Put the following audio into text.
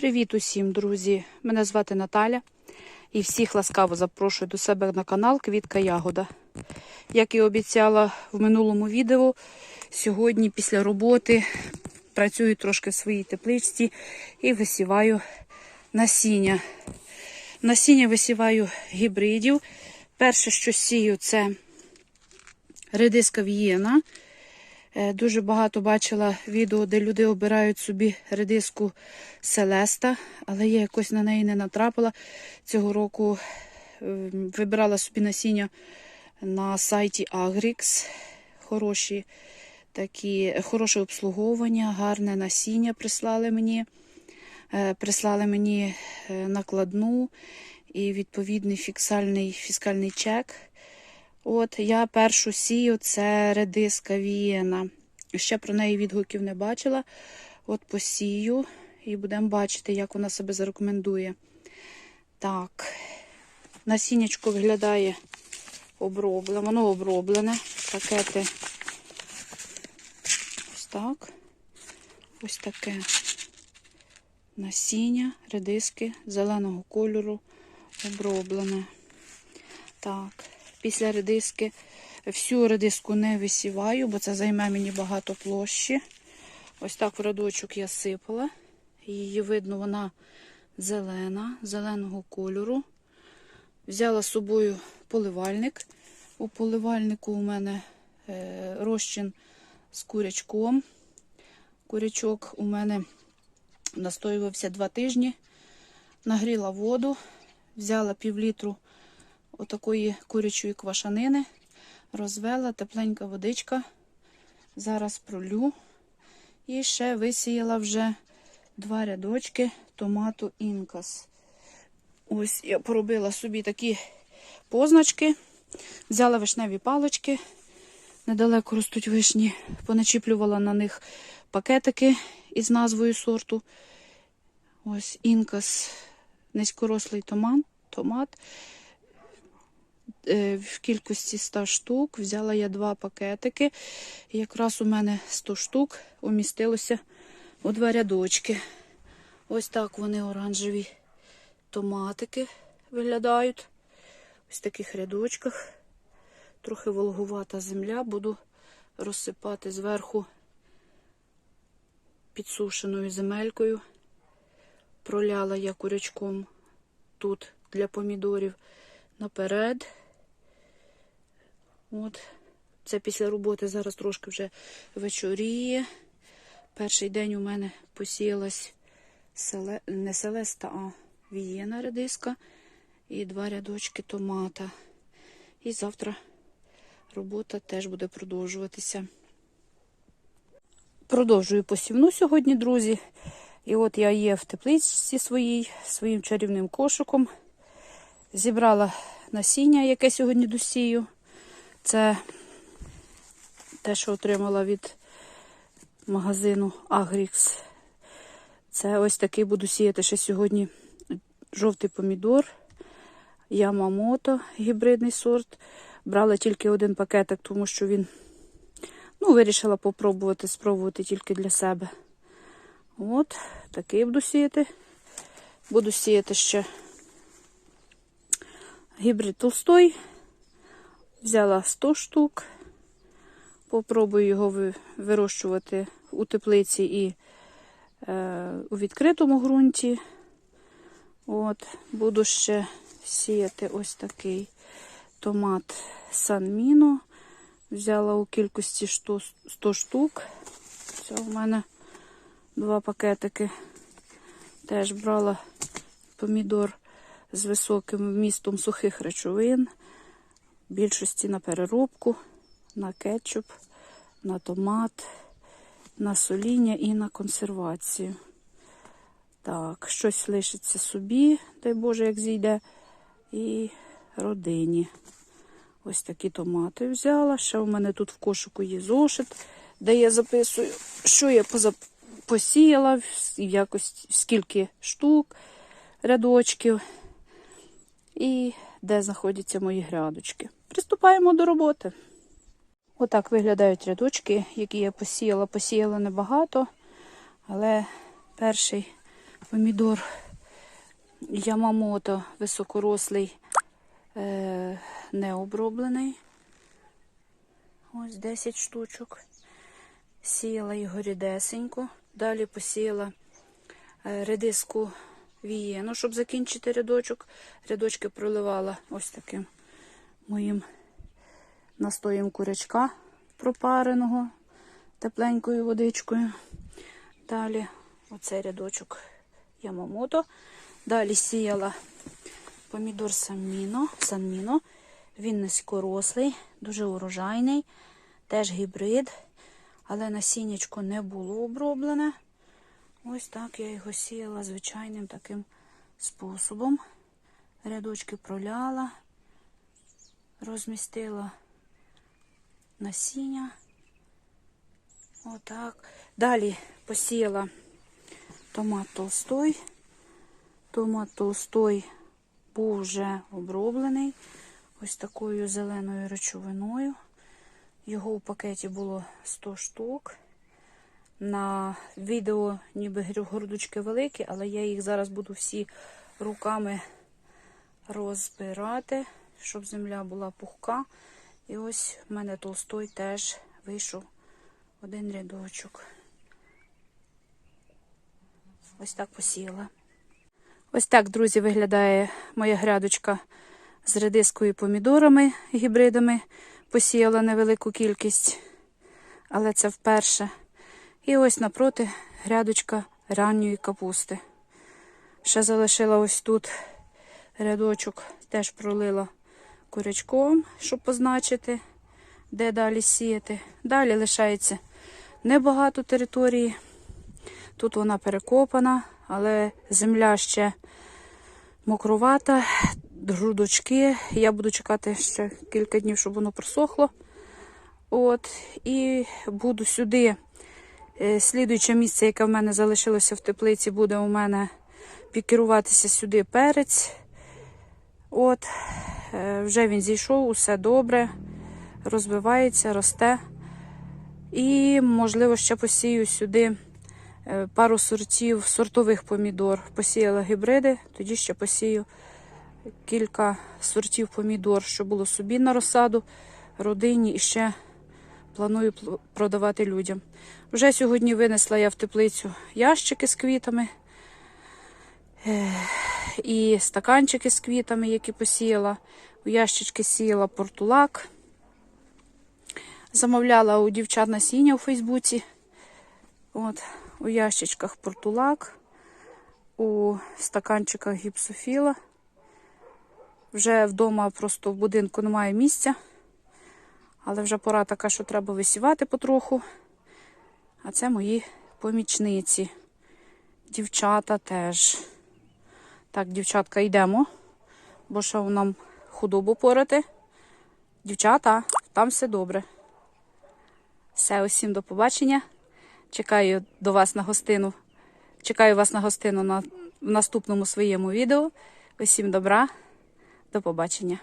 Привіт усім, друзі! Мене звати Наталя і всіх ласкаво запрошую до себе на канал Квітка Ягода. Як і обіцяла в минулому відео, сьогодні після роботи працюю трошки в своїй тепличці і висіваю насіння. Насіння висіваю гібридів. Перше, що сію, це редиска в'єна. Е, Дуже багато бачила відео, де люди обирають собі редиску Селеста, але я якось на неї не натрапила. Цього року е, вибирала собі насіння на сайті Agrix. Хороші такі, хороше обслуговування, гарне насіння прислали мені. Е, Прислали мені е, накладну і відповідний фіксальний, фіскальний чек. От я першу сію, це редиска Вієна. Ще про неї відгуків не бачила. От посію і будемо бачити, як вона себе зарекомендує. Так, насіннячко виглядає оброблене. Воно оброблене. Пакети. Ось так. Ось таке насіння, редиски зеленого кольору оброблене. Так. Після редиски всю редиску не висіваю, бо це займе мені багато площі. Ось так в рядочок я сипала. Її видно, вона зелена, зеленого кольору. Взяла з собою поливальник. У поливальнику у мене е, розчин з курячком. Курячок у мене настоювався два тижні. Нагріла воду, взяла півлітру отакої курячої квашанини, розвела тепленька водичка. Зараз пролю. І ще висіяла вже два рядочки томату інкас. Ось я поробила собі такі позначки, взяла вишневі палички, недалеко ростуть вишні, поначіплювала на них пакетики із назвою сорту. Ось інкас, низькорослий томат. томат в кількості 100 штук. Взяла я два пакетики. Якраз у мене 100 штук умістилося у два рядочки. Ось так вони оранжеві томатики виглядають. Ось в таких рядочках. Трохи вологувата земля. Буду розсипати зверху підсушеною земелькою. Проляла я курячком тут для помідорів наперед. От, це після роботи зараз трошки вже вечоріє. Перший день у мене посіялась селе... не селеста, а вієна редиска і два рядочки томата. І завтра робота теж буде продовжуватися. Продовжую посівну сьогодні, друзі. І от я є в теплиці своїй, своїм чарівним кошиком. Зібрала насіння, яке сьогодні досію. Це те, що отримала від магазину Agrix. Це ось такий буду сіяти ще сьогодні жовтий помідор, Ямамото, гібридний сорт. Брала тільки один пакетик, тому що він, ну, вирішила попробувати, спробувати тільки для себе. От, такий буду сіяти. Буду сіяти ще гібрид толстой. Взяла 100 штук. Попробую його вирощувати у теплиці і е, у відкритому ґрунті. От, Буду ще сіяти ось такий томат Санміно. Взяла у кількості 100, 100 штук. Це у мене два пакетики. Теж брала помідор з високим вмістом сухих речовин. Більшості на переробку, на кетчуп, на томат, на соління і на консервацію. Так, щось лишиться собі, дай Боже, як зійде, і родині. Ось такі томати взяла. Ще у мене тут в кошику є зошит, де я записую, що я посіяла, якось скільки штук, рядочків. І де знаходяться мої грядочки. Приступаємо до роботи. Отак виглядають рядочки, які я посіяла. Посіяла небагато, але перший Помідор Ямамото високорослий, е, необроблений. Ось 10 штучок. Сіяла його рідесенько. Далі посіяла е, редиску вієну, щоб закінчити рядочок. Рядочки проливала ось таким моїм настоєм курячка пропареного тепленькою водичкою. Далі оцей рядочок Ямамото. Далі сіяла помідор Санміно. Санміно. Він низькорослий, дуже урожайний, теж гібрид, але насіннячко не було оброблене. Ось так я його сіяла звичайним таким способом. Рядочки проляла, розмістила насіння. Отак. Далі посіяла томат толстой. Томат толстой був вже оброблений ось такою зеленою речовиною. Його у пакеті було 100 штук. На відео ніби гордочки великі, але я їх зараз буду всі руками розбирати, щоб земля була пухка. І ось в мене толстой теж вийшов один рядочок. Ось так посіяла. Ось так, друзі, виглядає моя грядочка з редискою помідорами, гібридами. Посіяла невелику кількість, але це вперше. І ось напроти грядочка ранньої капусти. Ще залишила ось тут рядочок, теж пролила курячком, щоб позначити, де далі сіяти. Далі лишається небагато території. Тут вона перекопана, але земля ще мокрувата, грудочки. Я буду чекати ще кілька днів, щоб воно просохло. От, І буду сюди. е, Слідуюче місце, яке в мене залишилося в теплиці, буде у мене пікеруватися сюди перець. От, вже він зійшов, усе добре, розвивається, росте. І, можливо, ще посію сюди е, пару сортів сортових помідор. Посіяла гібриди, тоді ще посію кілька сортів помідор, що було собі на розсаду, родині і ще планую продавати людям. Вже сьогодні винесла я в теплицю ящики з квітами е, і стаканчики з квітами, які посіяла. У ящички сіяла портулак. Замовляла у дівчат насіння у Фейсбуці. От, у ящичках портулак, у стаканчиках гіпсофіла. Вже вдома просто в будинку немає місця. Але вже пора така, що треба висівати потроху. А це мої помічниці. Дівчата теж. Так, дівчатка, йдемо, бо що нам худобу порати. Дівчата, там все добре. Все, усім до побачення. Чекаю до вас на гостину. Чекаю вас на гостину на в наступному своєму відео. Усім добра, до побачення.